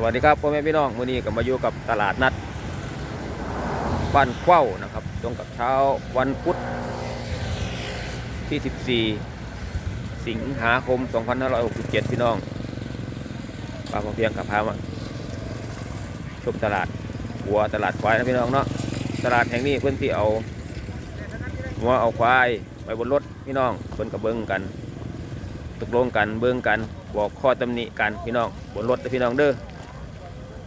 สวัสดีครับพ่อแม่พี่น้องวันนี้ก็มาอยู่กับตลาดนัดบ้านเข้านะครับตรงกับเช้าวันพุธที่ 14 สิงหาคม 2567 พี่น้องป้าพอเพียงกับพามาชมตลาดหัวตลาดควายนะพี่น้องเนาะตลาดแห่งนี้เพื่อนที่เอาหัวเอาควายไปบนรถพี่น้องเพื่อนกับเบิ้งกันตกลงกันเบิ้งกันบอกข้อตำหนิกันพี่น้องบนรถพี่น้องเด้อ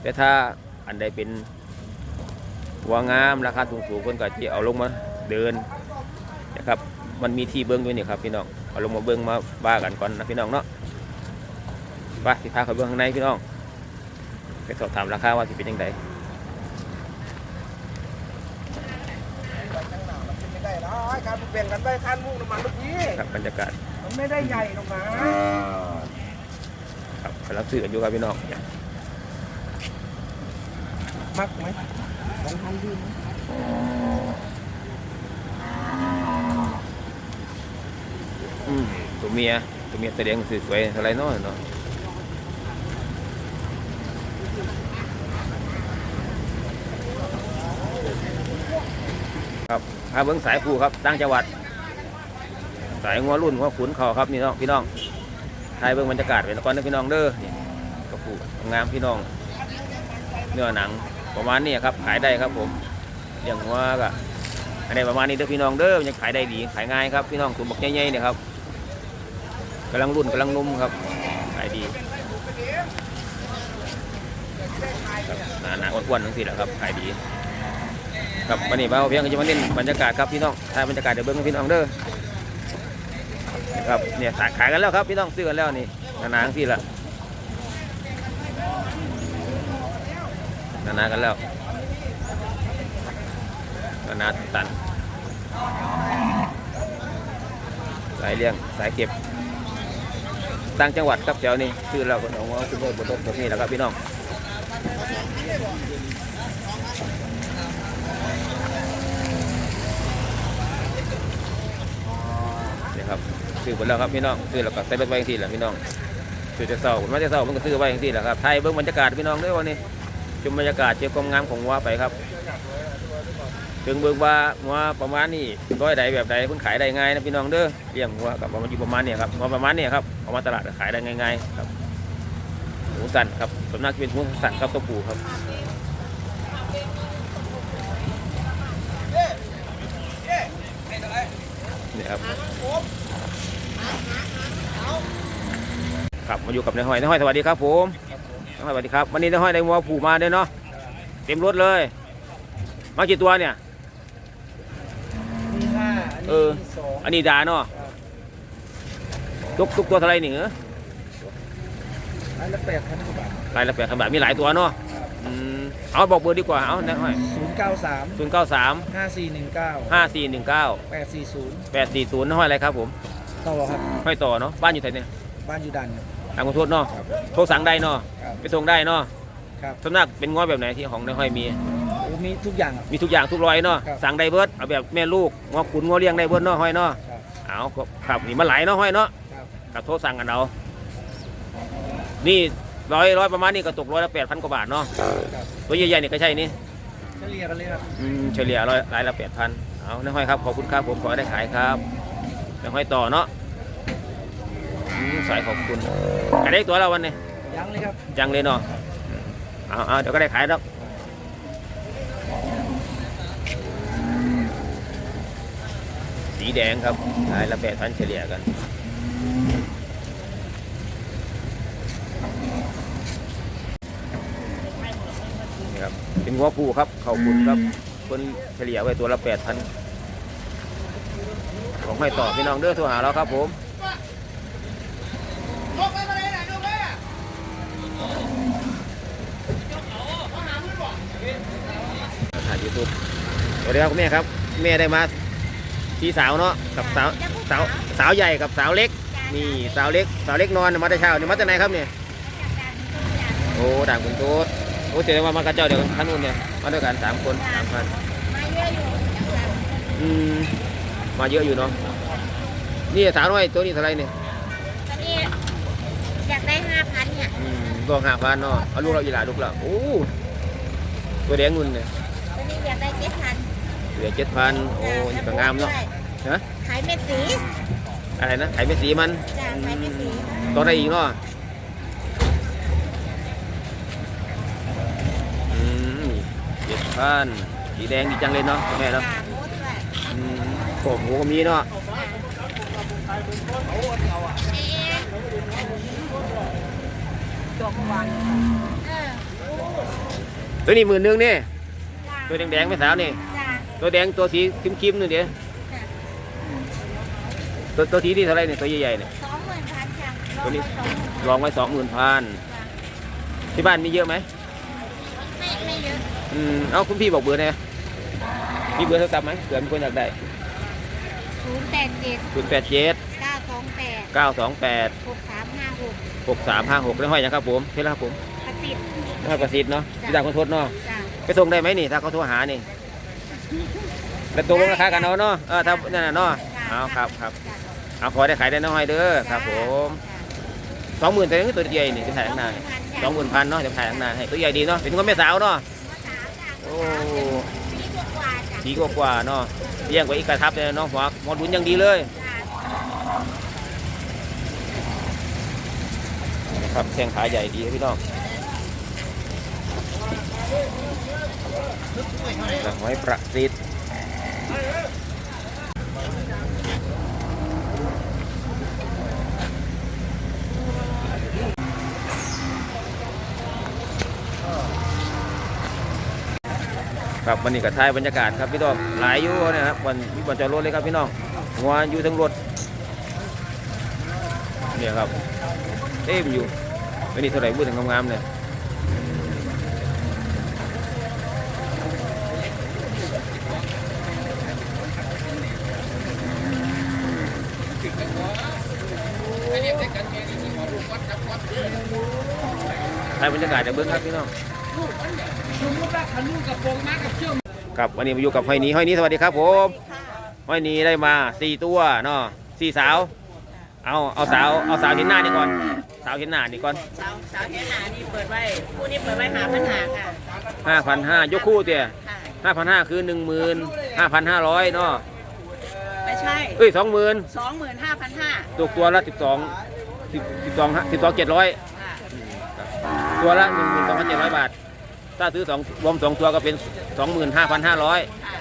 แต่ถ้าอันใดเป็นหัวงามราคาสูงๆคนก็จะเอาลงมาเดินนะครับ มันมีที่เบิ้งด้วยนี่ครับพี่น้องเอาลงมาเบิ้งมาบ้ากันก่อนนะพี่น้องเนาะไปสิพาเขาเบิ้งข้างในพี่น้องไปสอบถามราคาว่าสิเป็นยังไงไม่ได้หรอกการเปลี่ยนกันไปคันมุ่งน้ำมันเมื่อกี้ครับบรรยากาศมันไม่ได้ใหญ่หรอกนะครับกำลังซื้อกันอยู่ครับพี่น้อง มักไหมสองพันดีอืมตัวเมียตัวเมียแสดงสวยๆอะไรเนาะเนาะครับพาเบิ้งสายผูครับตั้งจังหวัด สายงัวรุ่นงัวขุนเขาครับนี่น้องพี่น้องถ่ายเบิ้งบรรยากาศเป็นก่อนนะพี่น้องเด้อนี่กระปูงามพี่น้อง เนื้อหนัง ประมาณนี้ครับขายได้ครับผมเลี้ยงงัวก็ขายได้ประมาณนี้เด้อพี่น้องเด้อมันยังขายได้ดีขายง่ายครับพี่น้องตัวบักใหญ่ๆเนี่ยครับกำลังรุ่นกำลังนุ่มครับขายดีครับหนาหนาอ้วนๆทั้งสิ้นแหละครับขายดี ครับวันนี้บ้าเพียงก็จะมาเล่นบรรยากาศครับพี่น้องถ่ายบรรยากาศเดี๋ยวเบิ้งพี่น้องเด้อครับเนี่ยขายกันแล้วครับพี่น้องซื้อกันแล้วนี่หนาทั้งสิ้นละ หนากันแล้วหนาตันสายเลี้ยงสายเก็บต่างจังหวัดครับแถวนี้ซื้อแล้วก็เอามาขึ้นไปบนรถแบบนี้แหละครับพี่น้องนี่ครับซื้อหมดแล้วครับพี่น้องซื้อแล้วก็ใส่รถไว้ย่างที่แหละพี่น้องซื้อจะเศร้าไม่จะเศร้ามันก็ซื้อไว้ย่างที่แหละครับไทยเบิ้งบรรยากาศพี่น้องด้วยวันนี้ ชมบรรยากาศเจ้าความงามของวัวไปครับถึงเบิ้งว่าวัวประมาณนี้ร้อยใดแบบใดคุณขายได้ง่ายนะพี่น้องเด้อเลี้ยงวัวกับประมาณอยู่ประมาณนี้ครับวัวประมาณนี้ครับเอามาตลาดขายได้ง่ายๆครับหมูสันครับส่วนมากเป็นหมูสันครับตัวปูครับนี่ครับครับมาอยู่กับนายห้อยนายห้อยสวัสดีครับผม นายห้อยสวัสดีครับ วันนี้นายห้อยได้วัวผูมาด้วยเนาะ เต็มรถเลย มากี่ตัวเนี่ย มีห้าอันเอนี้อ มีสองอันนี้ดาเนาะทุกทุกตัวเท่าไหรนี่เหรออันละแปดพันกว่าบาทรายละแปดพันบาทมีหลายตัวเนาะอืมเอาบอกเบอร์ดีกว่า เอานายห้อยศูนย์เก้าสามศูนย์เก้าสามห้าสี่หนึ่งเก้าห้าสี่หนึ่งเก้าแปดสี่ศูนย์แปดสี่ศูนย์นายห้อยอะไรครับผม ต่อครับ ห้อยต่อเนาะ บ้านอยู่ไหนเนี่ย บ้านอยู่ดันครับ ทางกรุงเทพเนาะครับโทรสั่งได้เนาะครับไปส่งได้เนาะครับส่วนมากเป็นง้อแบบไหนที่ของนายห้อยมี โอ้มีทุกอย่างครับมีทุกอย่างทุกรอยเนาะครับ สั่งได้เบิดเอาแบบแม่ลูกงอขุนงอเลี้ยงได้เบิดเนาะห้อยเนาะครับ เอาครับครับนี่มันไหลายเนาะห้อยเนาะครับ กับโทรสั่งกันเอานี่ร้อยร้อยประมาณนี้ก็ตกร้อยละแปดพันกว่าบาทเนาะครับ ตัวใหญ่ๆนี่ก็ใช่นี่ เฉลี่ยกันเลยครับ อืมเฉลี่ยร้อยรายละแปดพันเอาน้าห้อยครับ ขอบคุณครับ ผมขอให้ได้ขายครับน้าห้อยต่อเนาะอืม สายขอบคุณขายได้ตัวแล้ววันนี้ยังเลยครับยังเลยเนาะเอาเอาเดี๋ยวก็ได้ขายแล้วสีแดงครับรายละแปดพันเฉลี่ยกันนี่ครับเป็นหัวปูครับเขาคุณครับคนเฉลี่ยไว้ตัวละแปดพันของไม่ต่อพี่น้องเด้อโทรหาเราครับผม ถ่ายยูทูบสวัสดีครับคุณแม่ครับ แม่ได้มาพี่สาวเนาะกับสาวสาวสาวใหญ่กับสาวเล็กนี่สาวเล็กสาวเล็กนอนมาแต่เช้านี่มาจากไหนครับเนี่ยโอ้ด่างคุณตูดโอ้เจอว่ามากระเจ้าเดียวกันขันนู้นเนี่ยมาด้วยกันสามคนสามพันมาเยอะอยู่อืมมาเยอะอยู่เนาะนี่สาวน้อยตัวนี้เท่าไหรเนี่ยตอนนี้อยากได้ห้าพันเนี่ยอืมตัวห้าพันเนาะเอาลูกเราอีหลาลูกเราโอ้ตัวแดงนุ่นเนี่ยตัว นี้อยากได้เจ็ดพันเหลือเจ็ดพันโอ้นี่ก็งามเนาะฮะขายเม็ดสีอะไรนะไข่เม็ดสีมันจ้าขายเม็ดสีตัวได้อีกเนาะอืมเจ็ดพันสีแดงดีจังเลยเนาะแม่เนาะจ้าหมดด้วยอืมโอ้โหก็มีเนาะเอ๊ะตัวเมื่อวานเออตัวนี้หมื่นหนึงนี่จ้า ตัวแดงๆไม่สาวนี่ จ้าตัวแดงตัวสีครีมๆนี่เดี๋ยวตัวตัวสีที่เท่าไหรเนี่ยตัวใหญ่ๆเนี่ย สองหมื่นพันค่ะตัวนี้ ลองไว้สองหมื่นลองไว้สองหมื่นพันจ้าที่บ้านมีเยอะไหมไม่ไม่เยอะอืมเอาคุณพี่บอกเบอร์หน่อยมีเบอร์โทรศัพท์ไหมเผื่อมีคนอยากได้ศูนย์แปดเจ็ดศูนย์แปดเจ็ดเก้าสองแปดเก้าสองแปดหกสามห้าหกหกสามห้าหกได้ห้อยนะครับผมใช่แล้วครับผม ประสิทธิ์ได้ห้อยประสิทธิ์เนาะจ้ะ ที่ต่างคนทดเนาะจ้า ไปส่งได้ไหมนี่ ถ้าเขาโทรหานี่แล้วตกลงราคากันเอาเนาะเออถ้านั่นน่ะเนาะเอาครับครับจ้าเอาขอได้ขายได้น้อยเด้อครับ ผมสองหมื่นตัวนี้ตัวใหญ่นี่จะถ่ายข้างหน้าสองหมื่นพันเนาะเดี๋ยวถ่ายข้างหน้าให้ตัวใหญ่ดีเนาะเป็นคนแม่สาวเนาะโอ้ปีกว่าๆจ้ะดีกว่าๆเนาะเลี้ยงกว่าอีกกระทับเลยเนาะหัวหมอดุนยังดีเลยจ้าครับแข้งขาใหญ่ดีครับพี่น้อง หลังไว้ประสิทธิ์ครับวันนี้ก็ถ่ายบรรยากาศครับพี่น้องหลายอยู่นะครับวันมีบอลจอดรถเลยครับพี่น้องหัวอยู่ทั้งรถเนี่ยครับเต็มอยู่วันนี้เท่าไหร่พูดถึงงามๆเลย ถ่ายบรรยากาศจากเบื้องครับพี่น้องสมมติว่าขันลูกกับโปรงมากับเชือกครับวันนี้มาอยู่กับห้อยนี้ห้อยนี้สวัสดีครับผมค่ะห้อยนี้ได้มาสี่ตัวเนาะสี่สาว เอาเอาสาวเอาสาวเห็นหน้านี่ก่อน สาวเห็นหน้านี่ก่อนสาวสาวเทียนหานี่เปิดไว้คู่นี้เปิดไว้หาปัญหาค่ะห้าพันห้ายกคู่เตี่ยค่ะห้าพันห้าคือหนึ่งหมื่นห้าพันห้าร้อยเนาะไม่ใช่เอ้ยสองหมื่นสองหมื่นห้าพันห้าตกตัวละสิบสองสิบสิบสองสิบสองเจ็ดร้อยค่ะ ตัวละหนึ่งหมื่นสองพันเจ็ดร้อยบาท ถ้าซื้อสองรวมสองตัวก็เป็นสองหมื่นห้าพันห้าร้อยค่ะ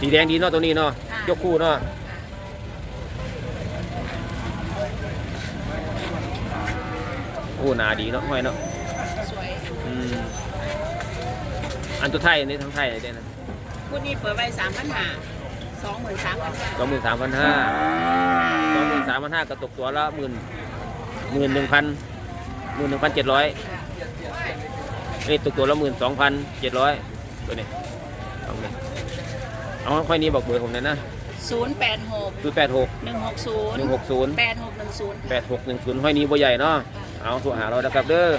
สีแดงดีเนาะตัวนี้เนาะค่ะยกคู่เนาะโอ้หนาดีเนาะห้อยเนาะสวยอืมอันตัวไทยนี่ทั้งไทยเลยนะคู่นี้เปิดไว้สามพันห้าสองหมื่นสามพันห้าสองหมื่นสามพันห้าสองหมื่นสามพันห้าก็ตกตัวละหมื่น หมื่นหนึ่งพันหมื่นหนึ่งพันเจ็ดร้อยนี่ตกตัวละหมื่นสองพันเจ็ดร้อยตัวนี้เอาเลยเอาค่อยนี้บอกเบอร์ผมหน่อยนะศูนย์แปดหกศูนย์แปดหกหนึ่งหกศูนย์หนึ่งหกศูนย์แปดหกหนึ่งศูนย์แปดหกหนึ่งศูนย์ห้อยนี้บ่ใหญ่เนาะเอาโทรหาเรานะครับเด้อ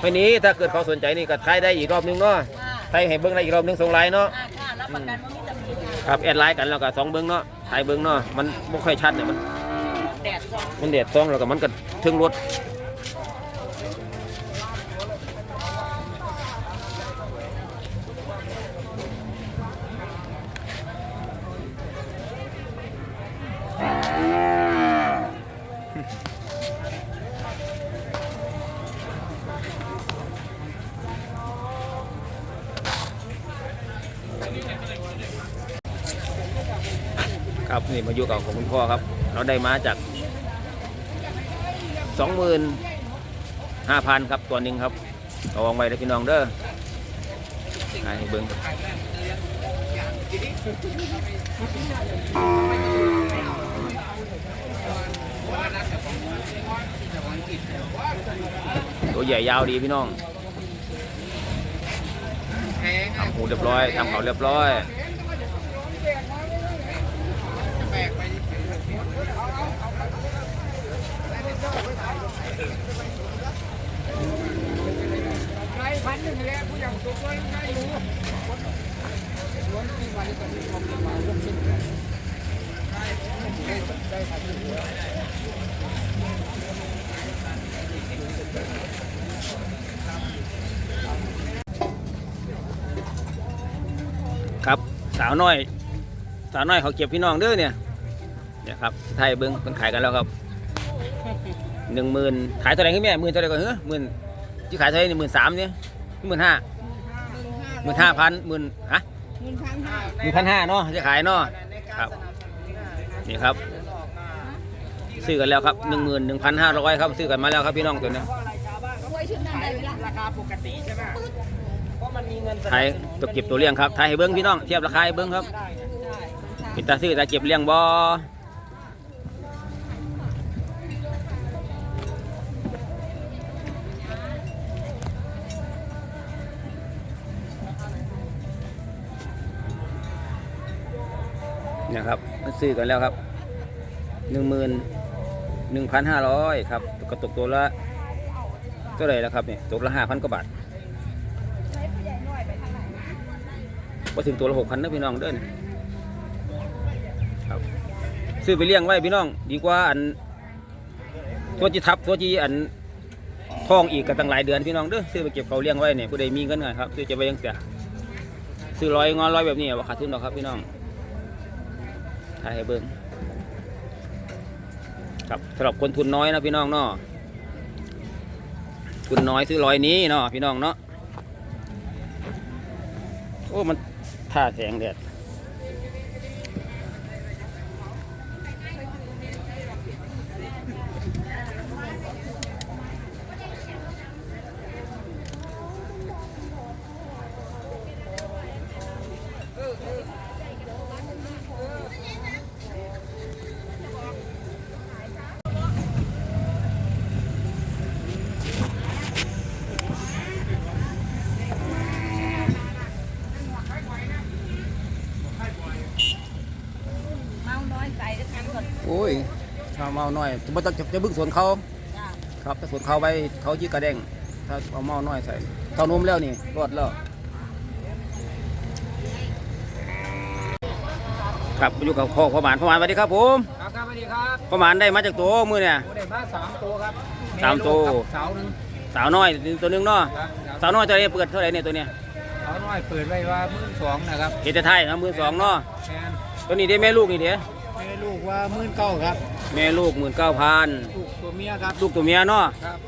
ห้อยนี้ถ้าเกิดเขาสนใจนี่ก็ทายได้อีกรอบนึงเนาะค่ะทายให้เบิ้งได้อีกรอบนึงส่งไลน์เนาะอ่าค่ะรับประกันว่ามีตำหนิค่ะครับแอดไลน์กันแล้วก็สองเบิ้งเนาะถ่ายเบิ้งเนาะมันไม่ค่อยชัดเนี่ยมันแดดร้อนมันเด็ดซองแล้วก็มันก็ถึงรถครับนี่มาอยู่กับของคุณพ่อครับ เราได้มาจาก สองหมื่นห้าพันครับตัวหนึ่งครับเอาวางไว้เลยพี่น้องเด้อให้เบิ้งตัวใหญ่ยาวดีพี่น้องทำหูเรียบร้อยทำเขาเรียบร้อย ครับสาวน้อย สาวน้อยเขาเก็บพี่น้องเด้อเนี่ยเนี่ยครับไทยเบิ้งเป็นขายกันแล้วครับหนึ่งหมื่นขายเท่าไหร่ขึ้นแม่หมื่นเท่าไหรก่อนเหรอหมื่นที่ขายเท่าไหรหนึ่งหมื่นสามเนี่ย หมื่นห้าหมื่นห้าพันหมื่นฮะหมื่นพันห้าหนึ่งพันห้าเนาะจะขายเนาะครับนี่ครับ ซื้อกันแล้วครับหนึ่งหมื่นหนึ่งพันห้าร้อยครับซื้อกันมาแล้วครับพี่น้องตัวเนี้ยขายราคาปกติใช่ไหมเพราะมันมีเงินไทยตัวเก็บตัวเลี้ยงครับไทยให้เบิ้งพี่น้องเทียบราคาให้เบิ้งครับได้ได้ปิดตาซื้อตาเก็บเลี้ยงบ่เนี่ยครับมันซื้อกันแล้วครับหนึ่งหมื่นหนึ่งพันห้าร้อยครับกระตกตัวละเท่าไรแล้วครับเนี่ยตกละห้าพันกว่าบาทพอถึงตัวละหกพันนะพี่น้องเด้อนครับซื้อไปเลี้ยงไว้พี่น้อง ดีกว่าอันตัวจีทับตัวจีอันทองอีกก็ตั้งหลายเดือนพี่น้องเด้อซื้อไปเก็บเขาเลี้ยงไว้เนี่ยผู้ใดมีเงินไงครับซื้อจะไปยังเสียซื้อร้อยงอนร้อยแบบนี้ว่าขาดทุนหรอครับพี่น้อง ถ่ายให้เบิ้งครับสำหรับคนทุนน้อยนะพี่น้องเนาะทุนน้อยซื้อร้อยนี้เนาะพี่น้องเนาะโอ้มันท่าแสงแดด เมาน้อยใส่ด้วยกันก่อน โอ้ยชาว เมาหน่อยจะจะจะบึ้งสวนเขาจ้าครับถ้าสวนเขาไปเขายี่กระเด้งถ้าเอาเมาน้อยใส่เท่านมแล้วนี่รอดแล้วครับอยู่กับพ่อพ่อหมานพ่อหมานสวัสดีครับผมครับครับสวัสดีครับพ่อหมานได้มาจากตัวมือเนี่ยโอ้ได้มาสามตัวครับสามตัวสาวหนึ่งสาวน้อยตัวหนึงเนาะครับสาวน้อยตัวนี้เปิดเท่าไหร่เนี่ยตัวเนี้ยสาวน้อยเปิดไว้ว่ามื่นสองนะครับเกตไทยนะมือสองเนาะแมนตัวนี้ได้แม่ลูกนี่เด้แม่ลูกว่ามื่นเก้าครับ แม่ลูกหมื่นเก้าพันลูกตัวเมียครับลูกตัวเมียเนาะครับ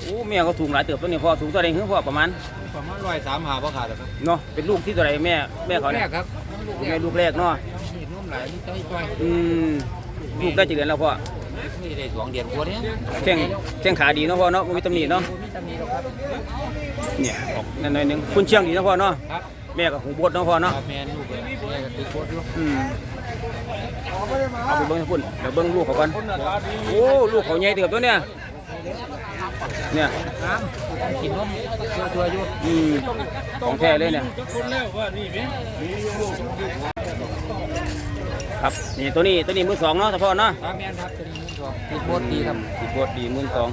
โอ้เมียเขาถูกหลายเติบตัวนี้พ่อถูกตัวไหนหึพ่อประมาณประมาณร้อยสามหาพ่อขาดครับเนาะเป็นลูกที่ตัวไหนแม่แม่เขาแรเนี่ยกครับลูกแรแม่กลูกแรกเนาะนี่นุ่มไหลนี่ใช้จ้อยอืมลูกได้จีเดือนแล้วพ่อนี่ได้สองเดือนกว่าเนี้ยแข้งแข้งขาดีเนาะพ่อเนาะบ่มีตำหนิเนาะมีตำหนิหรอกครับเนี่ยออกนั่นหน่อยหนึงคุณเชียงดีเนาะพ่อเนาะครับแม่กับหูบดเนาะพ่อเนาะครับแมนลูกเลยแม่ก็ติดโคตรอยู่อืม เอาไปเบิ้งให้พุ่นเดี๋ยวเบิ้งลูกเขาก่อนโอ้ลูกเขาใหญ่เติบตัวเนี่ยเนี่ยน้ำกินนมตัวตัวอยู่อืมของแท้เลยเนี่ยครับนี่ตัวนี้ตัวนี้มือสองเนาะเฉพาะเนาะครับแมนครับตัวนี้มื่นสองติดโคตรดีครับติดบดดีมือสอง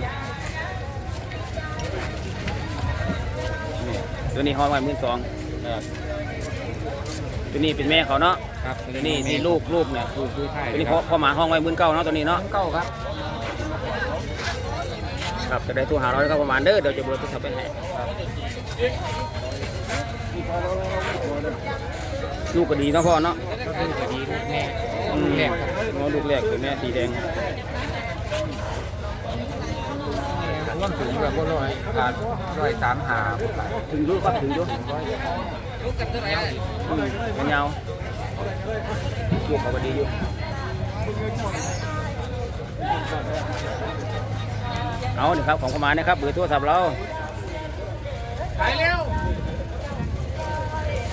นี่ตัวนี้ห้องไว้มือสองครับ ตัวนี้เป็นแม่เขาเนาะครับตัวนี้นี่ลูกลูกเนี่ยลูกคือไทยตัวนี้พ่อพ่อหมาห้องไว้มือเก้าเนาะตัวนี้เนาะเก้าครับครับจะได้ตัวหาเราแล้วก็ประมาณเด้อเดี๋ยวจะเบอร์โทรศัพท์ไปให้ลูกก็ดีเนาะพ่อเนาะก็คือคดีลูกแม่อืลูมกแรกครับเนาะลูกแรกเป็นแม่สีแดงร่วมถึงแบบว่าร้อยขาดร้อยสามหาถึงอยุครับถึงอยุ ลูกกันเท่าไหร่อืมยาวๆลูกเขาก็ดีอยู่เอานี่ครับของประมาณนะครับเบอร์โทรศัพท์เราไปเร็ว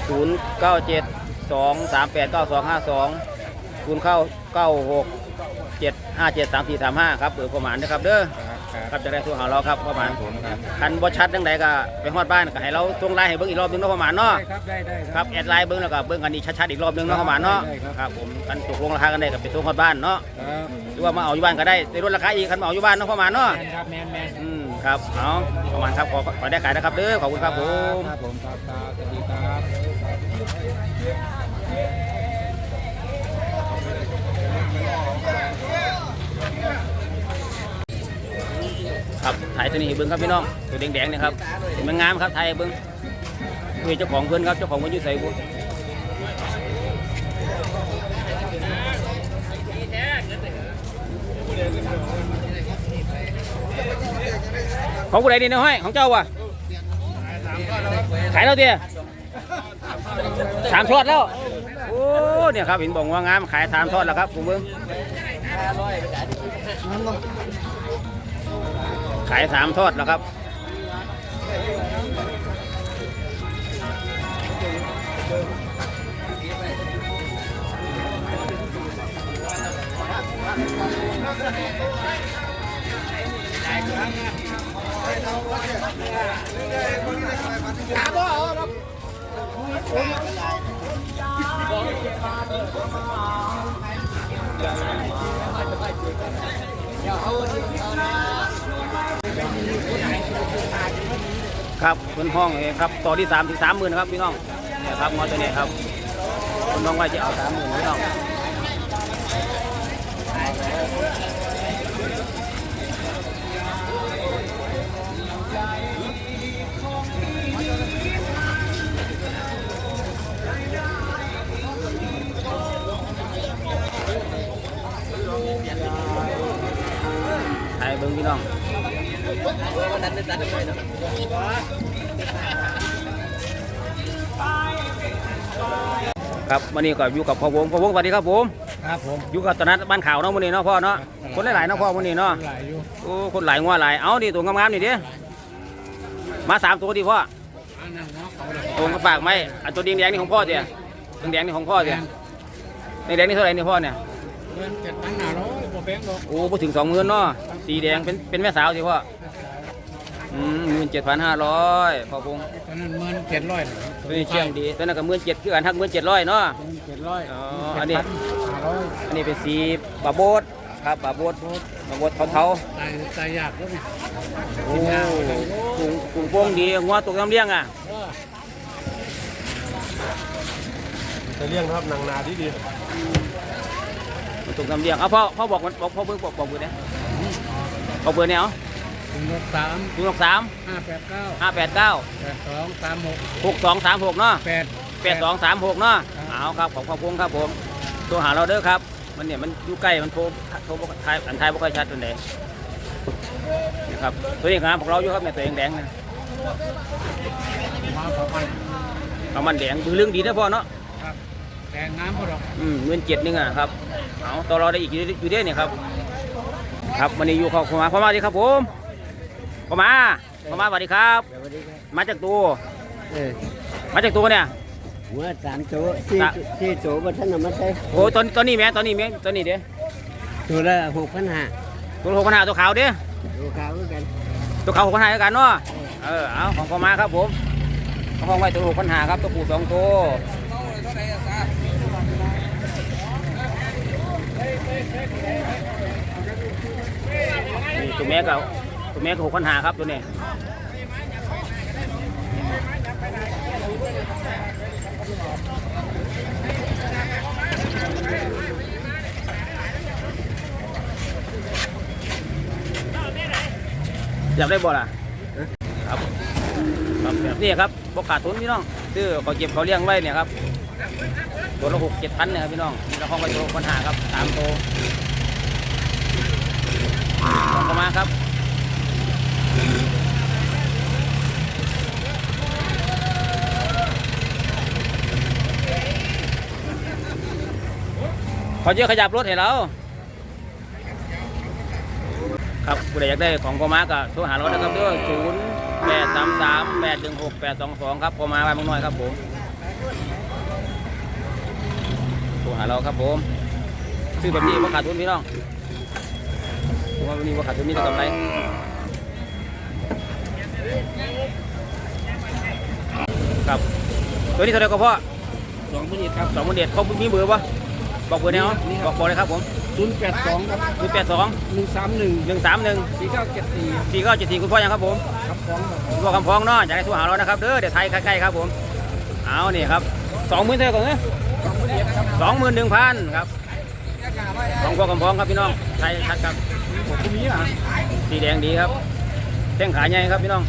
ศูนย์เก้าเจ็ดสองสามแปดเก้าสองห้าสองศูนย์เข้าเก้าหกเจ็ดห้าเจ็ดสามสี่สามห้าครับเบอร์ประมาณนะครับเด้อ ครับจะได้โทรหาเราครับประมาณผมครับคันบ่ชัดจังใดก็ไปฮอดบ้านก็ให้เราส่งไลน์ให้เบิ่งอีกรอบหนึงเนาะประมาณเนาะได้ครับได้ได้ครับแอดไลน์เบิ่งแล้วก็เบิ่งกันอีกชัดๆอีกรอบหนึงเนาะประมาณเนาะได้ครับครับผมกันตกลงราคากันได้ก็ไปส่งฮอดบ้านเนาะครับหรือว่ามาเอาอยู่บ้านก็ได้ได้ลดราคาอีกคันมาเอาอยู่บ้านเนาะประมาณเนาะแมนครับแมนแมนอืมครับเอาประมาณครับขอขอได้ขายนะครับเด้อขอบคุณครับผมครับผมครับครับสวัสดีครับ ครับถ่ายตัวนี้เบิ้งครับพี่น้องตัวแดงๆนะครับมันงามครับถ่ายเบิ้งนี่เจ้าของเพื่อนครับเจ้าของเพื่อยุ่ใส่บุของกูไหนดีนะห้อยของเจ้าวะขายแล้วเตี้ยสามทอดแล้วโอ้เนี่ยครับเห็นบอกว่างามขายสามทอดแล้วครับผมเบิ้ง ขายสามทอดแล้วครับ Yeah, how was it? ครับเพิ่อนห้องเองครับต่อที่สามถึงสามหมื่นครับพี่น้องนี่ยครับงอตัวนี้ครับคุณน้องว่าจะเอาสามหมื่นพี่น้องถ่ายเบิ้งพี่น้อง ครับวันนี้ก็อยู่กับพ่อวงพ่อวงสวัสดีครับผมครับผมอยู่กับตลาดบ้านข่าวเนาะวันนี้เนาะพ่อเนาะคนหลายๆเนาะพ่อวันนี้เนาะหลายอยู่โอ้คนหลายงัวหลายเอานี่ตัวงามๆนี่เด้มาสามตัวดิพ่ออันนั้นเนาะเขาเลยตัวกระปากไหมอันตัวแดงๆนี่ของพ่อเดียตัวแดงๆนี่ของพ่อเดียในแดงนี่เท่าไหร่นี่พ่อเนี่ยเงินเจ็ดพันห้าร้อยบ่แพงหรอกโอ้พูดถึงสองหมื่นเนาะสีแดงเป็นเป็นแม่สาวสิพ่อ อืมหมื่นเจ็ดพันห้าร้อยพ่อพงษ์ตอนนั้นเงินเจ็ดร้อยตัวนี้เชี่ยงดีตัวนั้นก็หมื่นเจ็ดคือกันทักหมื่นเจ็ดร้อยเนาะเจ็ดร้อยอ๋ออันนี้ห้าร้อยอันนี้เป็นสีบาโบดครับบาโบดบาโบดเทาตายตายยากแล้วเนี่ยๆโอ้กุ้งกุ้งโป่งดีงัวตกน้ำเลี้ยงอะจะเลี้ยงครับนางนาดีดีมันตกน้ำเลี้ยงเอาพ่อพ่อบอกมันบอกพ่อเบิ่งบอกบอกเบอร์เนี่ยบอกเบอร์เนี่ยเอา ถึงหกสามศูนย์หกสามห้าแปดเก้าห้าแปดเก้าแปดสองสามหกหกสองสามหกเนาะแปดแปดสองสามหกเนาะเอาครับของพ่อพงครับผมโทรหาเราเด้อครับ มันเนี่ยมันอยู่ใกล้มันโทรโทรบ่ทายอันทายบ่ค่อยชัดตัวไหนนี่ครับตัวนี้ครับพวกเราอยู่ครับเนี่ยตัวแดงๆเนี่ยมาประมาณเอามันแดงดูเรื่องดีนะพ่อเนาะครับแต่งน้ำพอดอกอืมเงินเจ็ดนึงอะครับเอาต่อรอได้อีกอยู่อยู่เด้เนี่ยครับ ครับวันนี้อยู่ขอขอมาขอมาดีครับผม ขอมาขอมาสวัสดีครับ สวัสดีครับมาจากตัวเออมาจากตัวเนี่ยหัวสามตัวสี่ครับสี่ตัวบนท่านเอามาใช้โอ้ตอนตอนนี้แม่ตอนนี้แม่ตอนนี้เด้ตัวละหกพันห้าตัวหกพันห้าตัวขาวเด้ตัวขาวเหมือนกันตัวขาวหกพันห้ากันเนาะเออเอาของขอมาครับผมเอาของไว้ตัวหกพันห้าครับตัวผู้สองตัวนี่ตัวแม่ก็ตัว แม่ก็หกพันหาครับตัวนี้อยากได้บ่ล่ะครับครับแบบนี้ครับบกขาดทุนพี่น้องซื้อขอเก็บเขาเลี้ยงไว้เนี่ยครับตัวละหกเจ็ดพันเนี่ยครับพี่น้องนี่เราห้องไปตัวปัญหาครับสามตัวลองมาครับ ขาเยอะขยับรถให้เราครับผู้ใดอยากได้ของพอมาก็โทรหาเรานะครับด้วยศูนย์แปดสามสามแปดหนึ่งหกแปดสองสองครับพอมาบ้านเมืองน้อยครับผมโทรหาเราครับผมซื้อแบบนี้ว่าขาดทุนพี่น้องผมว่าแบบนี้ว่าขาดทุนมีแต่กำไร ครับ ตัวนี้เท่าไหร่ก็พ่อสองพันอีกครับสองหมื่นเด็ดเขามีเบอร์ปะบอกเบอร์แนวบอกบอกเลยครับผมศูนย์แปดสองครับศูนย์แปดสองหนึ่งสามหนึ่งหนึ่งสามหนึ่งสี่เก้าเจ็ดสี่สี่เก้าเจ็ดสี่คุณพ่อยังครับผมครับฟ้องครับตัวคำพองเนาะอยากให้โทรหาเรานะครับเด้อเดี๋ยวไทยใกล้ๆครับผมเอานี่ครับสองหมื่นเท่าไหร่ก่อนเนี่ยสองหมื่นหนึ่งพันครับของพวกคำพองครับพี่น้องไทยชัดครับผมก็มีอะสีแดงดีครับแข้งขาใหญ่ครับพี่น้อง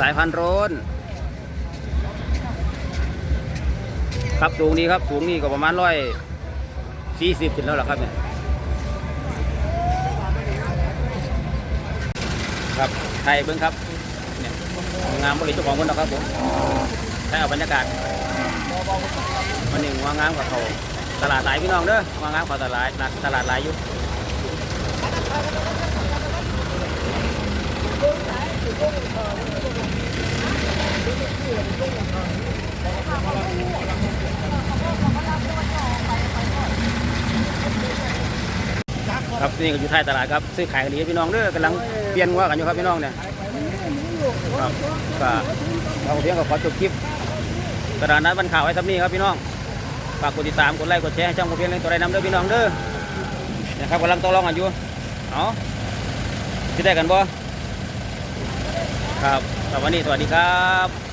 สายพันธุ์โรนครับสูงนี้ครับ สูงนี้ก็ประมาณร้อยสี่สิบขึ้นแล้วล่ะครับเนี่ย ไทยเบิ้งครับเนี่ยงามบริจ้าของคนนะครับผมใช้เอาบรรยากาศวันนี้วางงามกับเขาตลาดหลายพี่น้องเด้อวางงามกับตลาดตลาดหลายอยู่ ครับนี่ก็อยู่ท้ายตลาดครับซื้อขายกันดีพี่น้องเด้อกำลังเปลี่ยนว่ากันอยู่ครับพี่น้องเนี่ยครับก็เราเพียงก็ขอจบคลิปตลาดนัดบันข่าวไว้ทับนี้ครับพี่น้องฝากกดติดตามกดไลค์กดแชร์ให้ช่องกเพียงเล่นตัวใดนำเด้อพี่น้องเด้อนี่ยครับกำลังต่อรองกันอยู่เอาที่ได้กันบ่ครับสวัสดีสวัสดีครับ